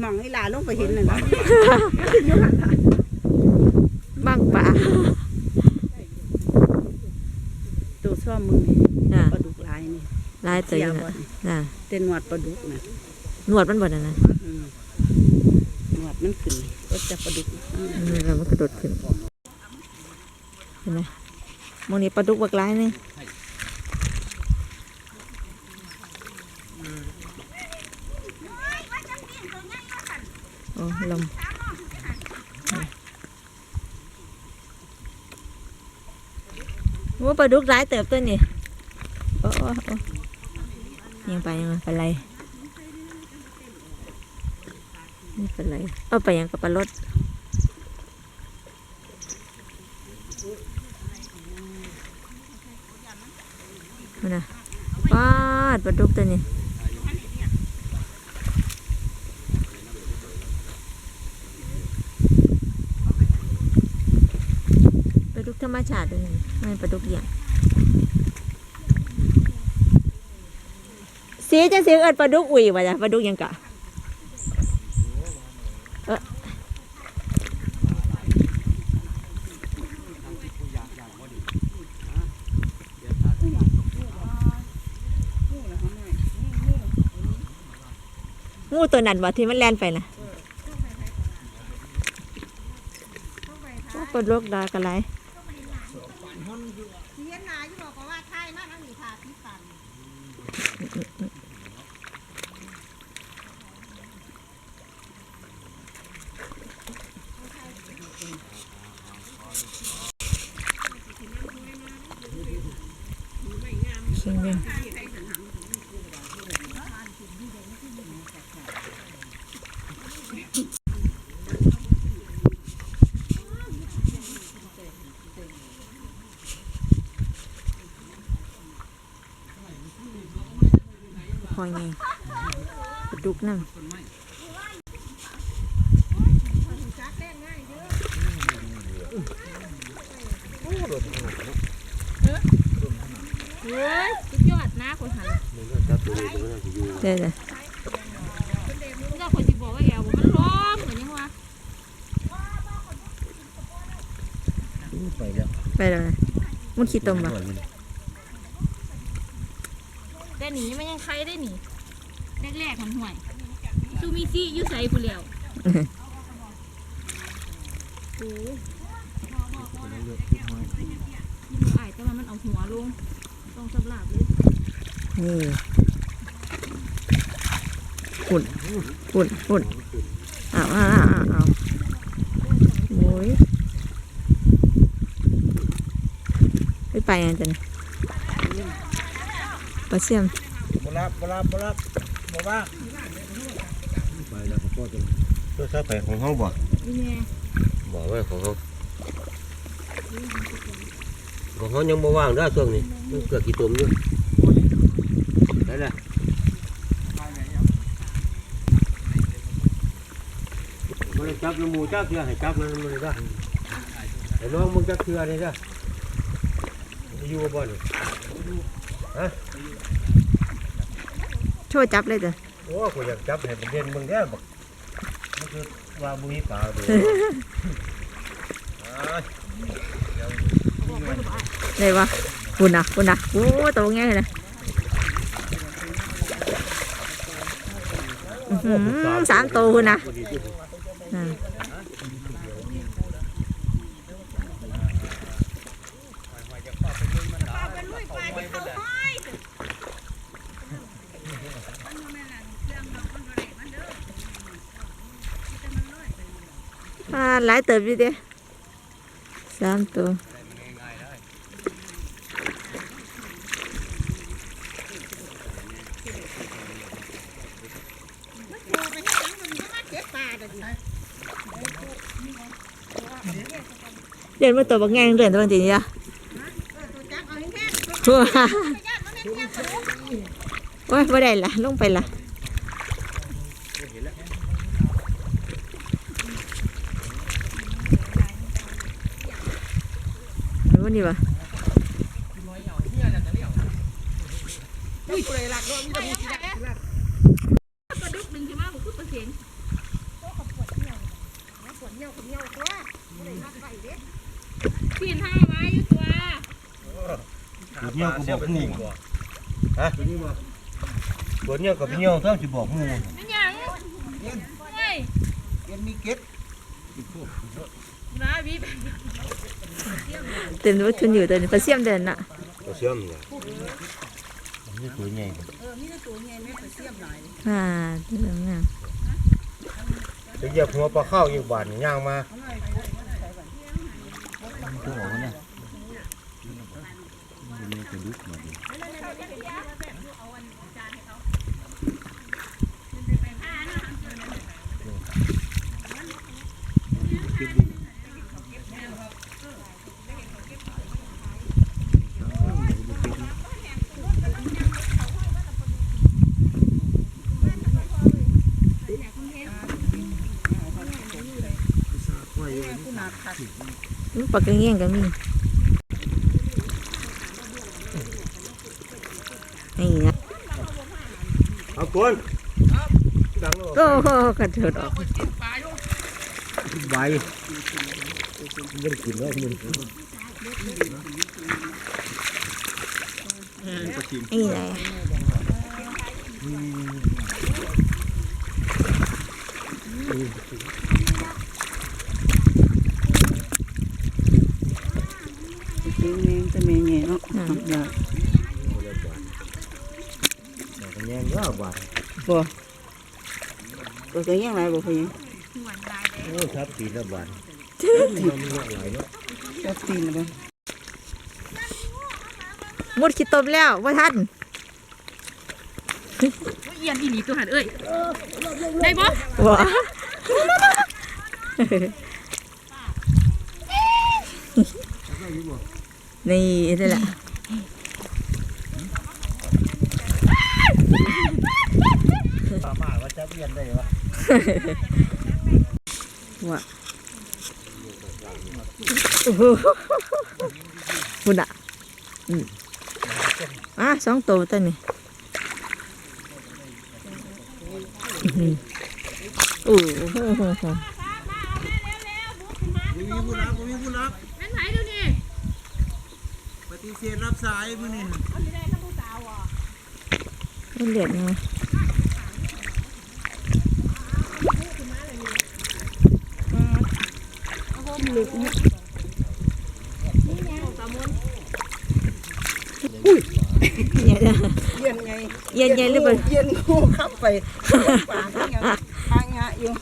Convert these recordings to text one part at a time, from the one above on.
หมองอีหลาลงไปเห็นน่ะนะบ้างป่าตัวซ่อมมือนี่น่ะปลาดุกลายนี่ลายเตยเสียน่ะบ่น่ะเต้นหนวดปลาดุกน่ะหนวดมันบ่นั่นน่ะอืมหนวดมันขึ้นก็จะปลาดุกอืมนี่เรามันกระโดดขึ้นเห็นไหมมองนี่ปลาดุกบักหลายนี่ ลมว่าปลาดุกหลายเติบตัวนี่โอ้โอ้โอ้ยังไปยังไปเป็นไรนี่เป็นไรเอาไปยังกับปลารถนั่นนะปาดปลาดุกตัวนี้ปลาดุกธรรม ชาติตัวนี้ไม่ปลาดุกอย่างสีจะสีเอิดปลาดุกอุ่ยวะจ้ะปลาดุกยังกะงูตัวนั้นบ่ที่มันแล่นไปนะปลาดุกดากระไร เห็นหนาอยู่บอกว่าไทยมากทั้งนี้ค่ะที่ปัน เชียงเรื่องพอไงดุกนั่ง เฮ้ยสุดยอดนะคนหัน เด้อจ้ะเจ้าคนที่บอกว่าแอวมันร้องเหมือนยังวะไปแล้วไปแล้วมันขี้ตมบ่แต่หนีมันยังใครได้หนีแรกๆมันห่วยซูมีซี่อยูใส่ผู้เลี้ยวโอ้ยยิงอายแต่ว่ามันเอาหัวลงต้องสำลับเลยนี่ ฝุ่นฝุ่นฝุ่นอ้าวอ้าวอ้าวอ้าวโอ้ยไปไปอันจันปลาเสียมบลาบบลาบบลาบบ่ว่าไปแล้วก็จะตัวซาไปของห้องบ่นี่แม่บอกไว้ของห้องของห้องยังบ่ว่างเด้อช่วงนี้มันเกิดกี่ตุ่มอยู่ได้ละ มันจับน้ำมูจับเสือให้จับมันมันเลยจ้ะไอ้น้องมึงจับเสือเลยจ้ะอยู่บ่เนี่ยโชว์จับเลยจ้ะโอ้กูอยากจับให้มันเด่นมึงแน่บอกมันคือว่าบุยป่าดูอ้ายเลยวะฝุ่นอะฝุ่นอะโอ้ตัวง่ายเลยอื้อหือสามตัวคุณนะ อ่าลาหลายเติบอยู่เด้สามตัว เดินมาตัวบางแงงเดินตัวบางทีนี่จ้ะวโอ้ยไม่ได้ละลงไปละรู้นี่ปะปลาดุกดึงขึ้นมาผมคือปลาเสียงปีน ห้าไว้อยู่ตัวตัวเนี้ยก็บอกหมูฮะตัวนี้บ่ตัวเนี้ยก็เป็นเนี้ยเท่าสิบอกหมูเป็นหยังเฮ้ยเอ็นมีเก็ดนะบีบเต็มวัตถุอยู่ตัวนี้ปลาเสี่ยมเดินน่ะตัวเชื่อมเนี่ยนี่ตัวใหญ่อ่าเรื่องงามจะเหยียบหัวปลาเข้าอีกบาทนี่ย่างมา ตัวออกนะนี่กระดุกมาดิ อู้ ปลากระเงี้ยงก็มีนี่นะเอากวนดังแล้วโอ้โหกระโดดออกใบไม่ได้กินแล้วมึงนี่ไง ลี้ยงแมงแต่แมงแง่เนาะอยากแต่แง่ก็บาทบ่บ่เคยยังไรบ่เคยยังโอ้ครับปีละบาทมันมีหลายเนาะจับตีนบ่มุดขี้ตมแล้วว่าทันเอียนอีหลีตัวหันเอ้ยได้บ่ว้า นี่นี่แหละสามารถว่าจะเปลี่ยนได้วะว่าโอ้โหคุณอะอืมอะสองตัวตัวนี้อื้อหือโอ้โหมีผู้รับมีผู้รับแม่นไผเดูนี่ป ฏิเสธรับสายมื้อนี้ไม่เหลือดไงเนี่ยนะเย็นไงเย็นเย็นหรือเปล่าเย็นงูขับไปปากทั้งยังทางงะอยู่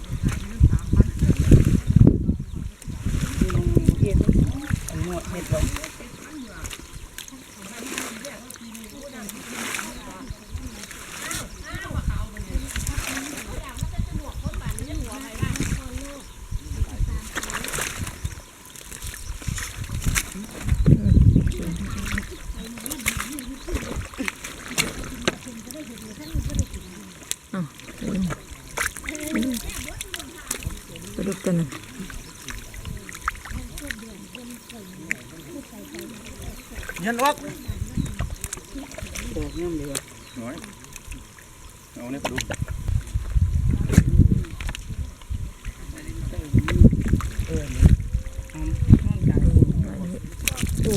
เย็นอันหมดเฮ็ดบ่ปลา ยันออกดอกย่อมเหลือเอาเนี่ยปลาดุกโอ้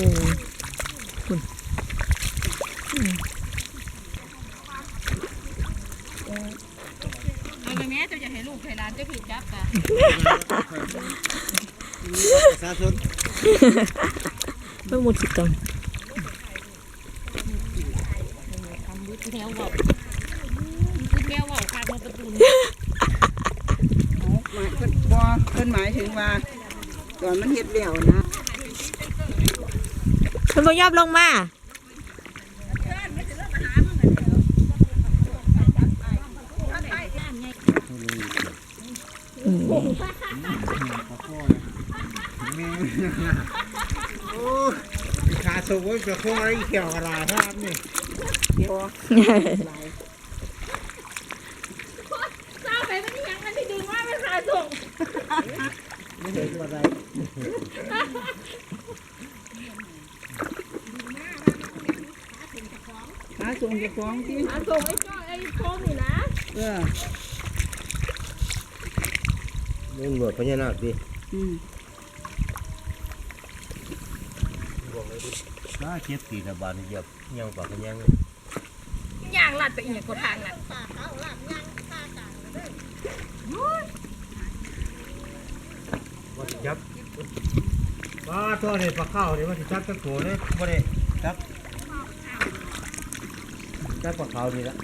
เอาไปแม่เจ้าจะให้ลูกให้หลานเจ้าผิดจับกะประชาชนเพิ่งมุดขี้ตม แมว บอกคือแมวบอกคาดมาประตูหมายเพิ่นบ่เพิ่นหมายถึงว่าตอนมันเฮ็ดแล้วนะเพิ่นบ่ยอมลงมาอืมโอ้ขา สูงจะคงอะไรเกี่ยวกับลาครับนี่เดี๋ยวเจ้าไปมันยังมันที่ดึงว่ามันหาส่งไม่เห็นอะไรหาส่งเจ้าของที่หาส่งไอ้จ้อยไอ้โคมนี่นะเออนี่หนวดพญานาคดิอืม น่าเจ็บตีกับบานเหยียบยังปากกันยังย่างลัดไปอีกกว่าทางนั้นว่าสิจับปลาตัวนี้ปลาข้าวนี่ว่าสิจับตะโกเลยบ่ได้จับจับปลาข้าวนี่ละ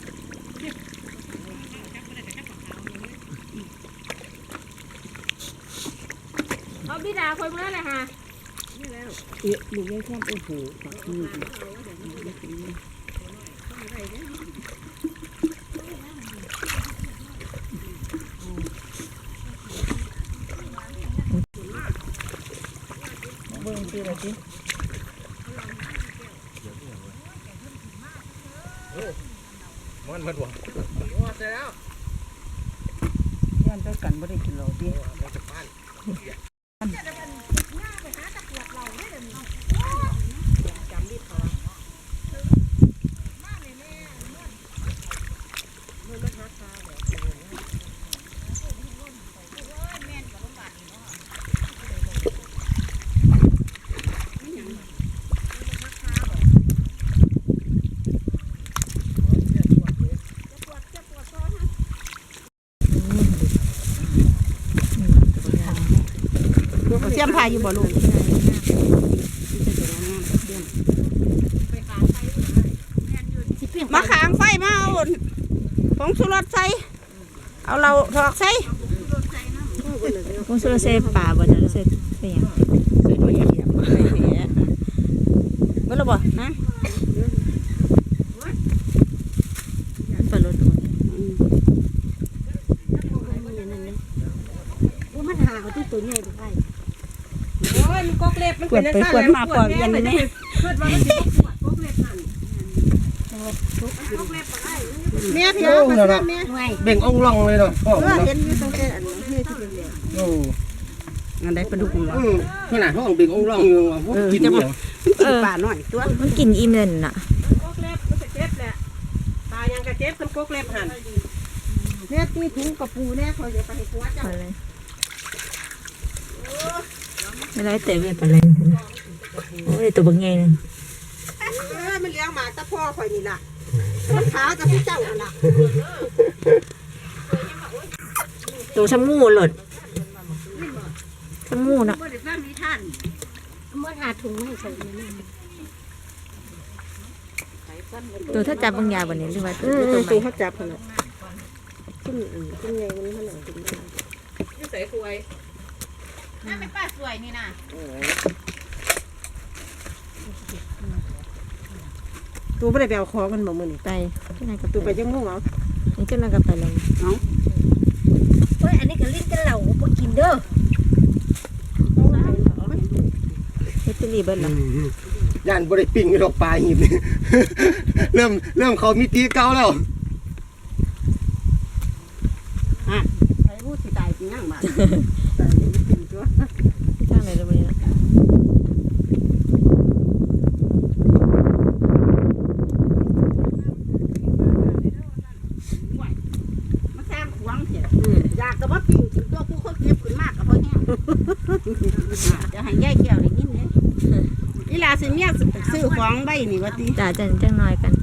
เอาบิดาคนนั้นแหละฮะ เอ๊ะลูได้แค่โอ้โหปักมือดิเบิ่งสิว่าสิมันมันบ่ย่านเท่ากันบ่ได้กินเหล้าดิ สียมพายอยู่บ่ลูกมาขางไฟมาเอาผงสุรสใส่เอาเราถอกใส่คงสุรเซป่าบ่นะเซเสียง ใส่ตัวเหยียบใส่แผลเบ่ละบ่นะ ปลาลดตัวนี้ อืม มันหาเขาที่ตัวใหญ่ไป ปว ดไปปวดมาปวดยันนี่เมียเพียวมาเมียเบ่งอ่องล่องเลยเนาะพ่อเออเห็นอยู่ตรงแต่อันนี้ที่เป็นเดียวโอ้อันใดปลาดุกมันบ่อืมขนาดห้องเบ่งอ่องล่องอยู่ว่าพวกกินเนี่ยกินปลาหน่อยตัวมันกินอิ่มเลยน่ะกกเล็บมันจะเจ็บแหละตายังกระเจ็บกันกกเล็บหันเนี่ยตีถุงกระปูเนี่ยเขาจะไปให้หัวเจ้าปลาอะ ไรไม่ร้อยเตะเว้ยปลาอะไรโอ้ยตัวบางไงนึงเออมันเลี้ยงหมาตะพ่อคอยนี่ล่ะมันขาวจะพี่เจ้าอันล่ะตัวชะมูหลดชะมูน่ะบ่ได้ฟังนิทานมันหาถุงให้ใส่ในนี้ตัวถ้าจับบางยาบ่เนี่ยหรือว่าตัวอืมตัวตัวใหม่เขาจับขนาดขึ้นอืมขึ้นไงมันขนาดขึ้นนี่ใส่คุย น่าเป็นป้าสวยนี่นะตัวไม่ได้ไปเอาของกันบ่มื้อนี่ไปเจ้านายกับตัวไปไปจังมุ่งเอานี่เจ้านายกับไปเลยเฮ้ยอันนี้ก็ลิ้นกันเหล่าบ่กินเด้อเฮตเตอรี่เบิ้ลล่ะย่านบ่ได้ปิ้งดอกปลาหิบเริ่มเริ่มเขามีตีเก่าแล้วไอ้ผู้สิตายสิยังบาด ที่ทางไหนตรงนี้นะ มาแซมขวางเถอะอยากก็บ่ปิ้งกินตัวผู้คนเก็บขึ้นมากก็พอแห้งจะให้ยายแก้วได้ยินเด้อีหลาสิ เมียซื้อของใบนี่ว่าติจ่าจันจังน้อยกัน